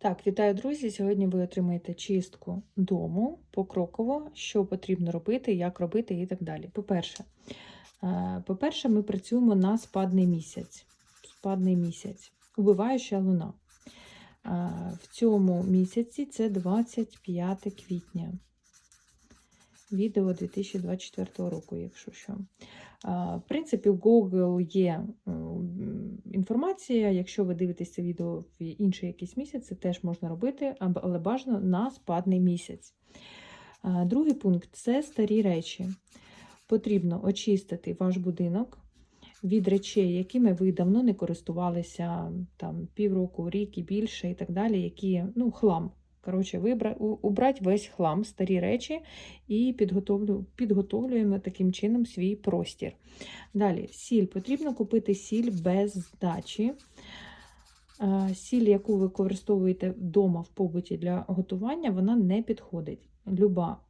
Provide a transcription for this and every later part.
Так, вітаю, друзі! Сьогодні ви отримаєте чистку дому покроково, що потрібно робити, як робити і так далі. По-перше, е, по-перше, ми працюємо на спадний місяць. Спадний місяць, убиваюча луна. Е, В цьому місяці це 25 квітня. Відео 2024 року, якщо що. В принципі, в Google є інформація. Якщо ви дивитесь це відео в інший якийсь місяць, це теж можна робити, але бажано на спадний місяць. Другий пункт це старі речі. Потрібно очистити ваш будинок від речей, якими ви давно не користувалися, там півроку, рік і більше, і так далі, які ну, хлам. Коротше, вибра... убрати весь хлам, старі речі і підготовлю... підготовлюємо таким чином свій простір. Далі, сіль. Потрібно купити сіль без здачі. Е, Сіль, яку ви використовуєте вдома в побуті для готування, вона не підходить. Люба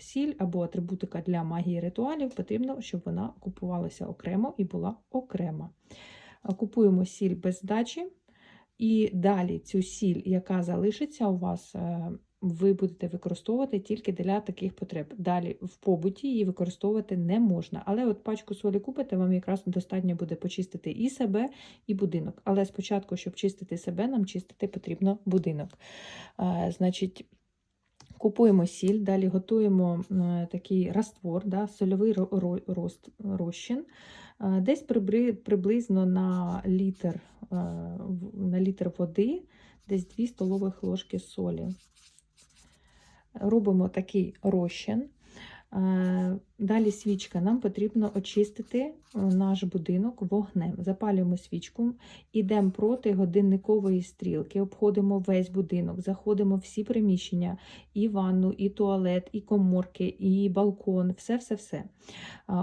сіль або атрибутика для магії ритуалів потрібно, щоб вона купувалася окремо і була окрема. Е, Купуємо сіль без здачі, і далі цю сіль, яка залишиться у вас, е, ви будете використовувати тільки для таких потреб. Далі в побуті її використовувати не можна. Але от пачку солі купите, вам якраз достатньо буде почистити і себе, і будинок. Але спочатку, щоб чистити себе, нам чистити потрібно будинок. Е, Значить, Купуємо сіль, далі готуємо е, такий раствор, да, сольовий розчин. Е, Десь приблизно на літр, е, на літр води, десь 2 столових ложки солі. Робимо такий розчин. Е, Далі свічка. Нам потрібно очистити е, наш будинок вогнем. Запалюємо свічку, йдемо проти годинникової стрілки, обходимо весь будинок, заходимо всі приміщення, і ванну, і туалет, і коморки, і балкон, все-все-все.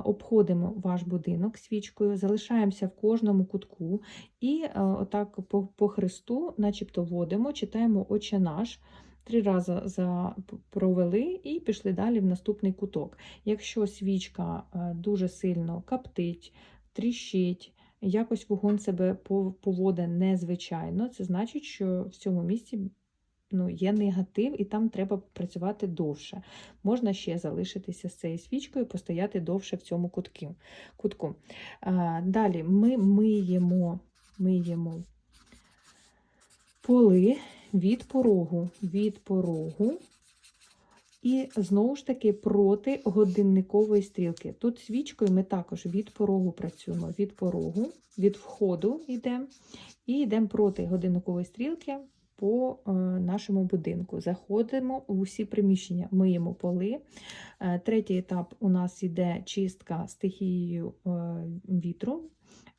Обходимо ваш будинок свічкою, залишаємося в кожному кутку і е, отак по, по хресту, начебто водимо, читаємо Отче наш. Три рази за провели і пішли далі в наступний куток. Якщо свічка е, дуже сильно каптить, тріщить, якось вогонь себе пов- поводить незвичайно, це значить, що в цьому місці ну, є негатив, і там треба працювати довше. Можна ще залишитися з цією свічкою, постояти довше в цьому кутку. А, Далі ми миємо, миємо поли від порогу, від порогу. І знову ж таки проти годинникової стрілки. Тут свічкою ми також від порогу працюємо, від порогу, від входу йдемо і йдемо проти годинникової стрілки по е, нашому будинку. Заходимо у всі приміщення, миємо поли. Е, третій етап у нас йде чистка стихією е, вітру.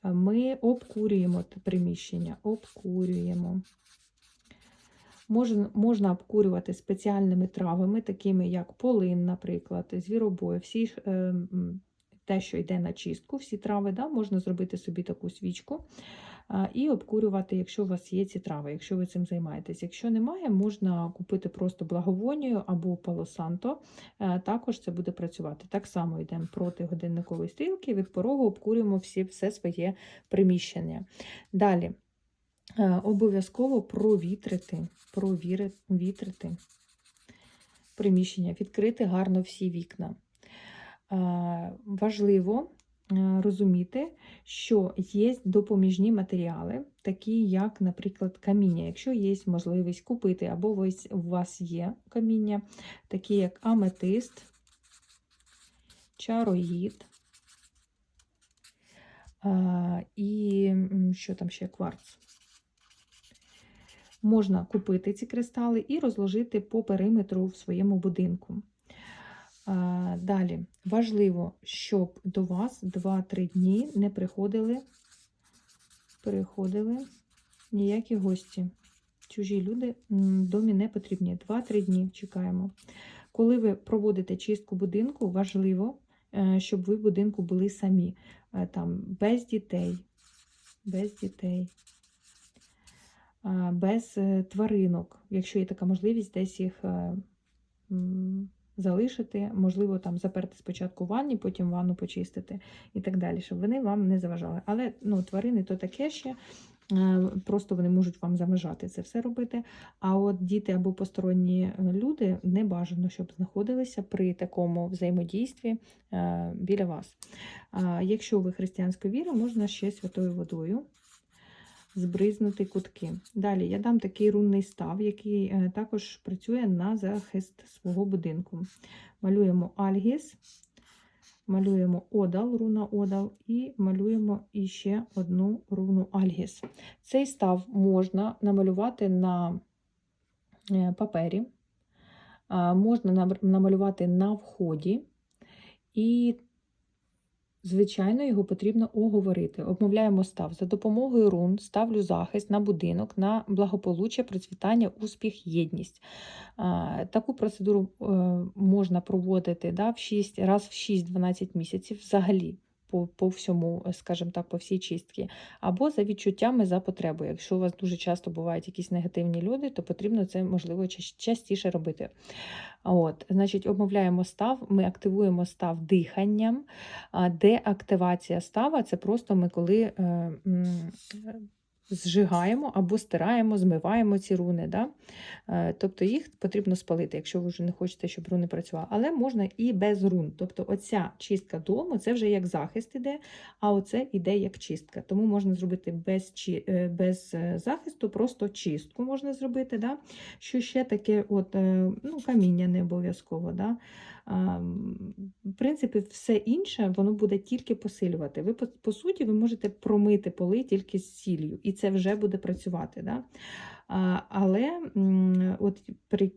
Ми обкурюємо приміщення, обкурюємо. Можна, можна обкурювати спеціальними травами, такими як полин, наприклад, звіробой, всі е, те, що йде на чистку, всі трави, да, можна зробити собі таку свічку а, і обкурювати, якщо у вас є ці трави, якщо ви цим займаєтесь. Якщо немає, можна купити просто благовонію або палосанто, е, також це буде працювати. Так само йдемо проти годинникової стрілки, від порогу обкурюємо всі, все своє приміщення. Далі. Е, Обов'язково провітрити, провітрити приміщення, відкрити гарно всі вікна. Е, Важливо е, розуміти, що є допоміжні матеріали, такі як, наприклад, каміння. Якщо є можливість купити, або у вас є каміння, такі як аметист, чароїд. І що там ще кварц. Можна купити ці кристали і розложити по периметру в своєму будинку. Далі важливо, щоб до вас 2-3 дні не приходили, приходили ніякі гості. Чужі люди в домі не потрібні. 2-3 дні чекаємо. Коли ви проводите чистку будинку, важливо, е, щоб ви в будинку були самі, е, там, без дітей, без дітей без е, тваринок, якщо є така можливість, десь їх е, залишити, можливо, там заперти спочатку ванні, потім ванну почистити і так далі, щоб вони вам не заважали. Але ну, тварини то таке ще. Е, Просто вони можуть вам заважати це все робити. А от діти або посторонні люди не бажано, щоб знаходилися при такому взаємодійстві біля вас. Якщо ви християнської віри, можна ще святою водою збризнути кутки. Далі я дам такий рунний став, який е, також працює на захист свого будинку. Малюємо альгіс, малюємо одал, руна одал, і малюємо іще одну руну альгіс. Цей став можна намалювати на е, папері, можна намалювати на вході, і, звичайно, його потрібно оговорити. Обмовляємо став. За допомогою рун ставлю захист на будинок, на благополуччя, процвітання, успіх, єдність. Таку процедуру е, можна проводити да, в 6, раз в 6-12 місяців взагалі. По, по всьому, е, скажімо так, по всій чистці, або за відчуттями за потребою. Якщо у вас дуже часто бувають якісь негативні люди, то потрібно це можливо частіше робити. От, значить, обмовляємо став, ми активуємо став диханням. Деактивація става це просто ми коли е, зжигаємо або стираємо, змиваємо ці руни. Да? Е, Тобто їх потрібно спалити, якщо ви вже не хочете, щоб руни працювали. Але можна і без рун. Тобто оця чистка дому це вже як захист іде, а оце іде як чистка. Тому можна зробити без, е, без е, захисту, просто чистку можна зробити. Да? Що ще таке, от, ну, каміння не обов'язково. Да? А, В принципі, все інше воно буде тільки посилювати. Ви, по, суті, ви можете промити поли тільки з сіллю, і це вже буде працювати. Да? Але от при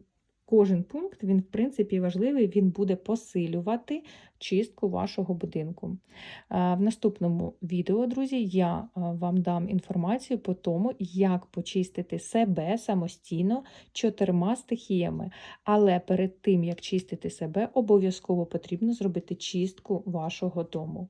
кожен пункт, він, в принципі, важливий, він буде посилювати чистку вашого будинку. В наступному відео, друзі, я вам дам інформацію по тому, як почистити себе самостійно чотирма стихіями. Але перед тим, як чистити себе, обов'язково потрібно зробити чистку вашого дому.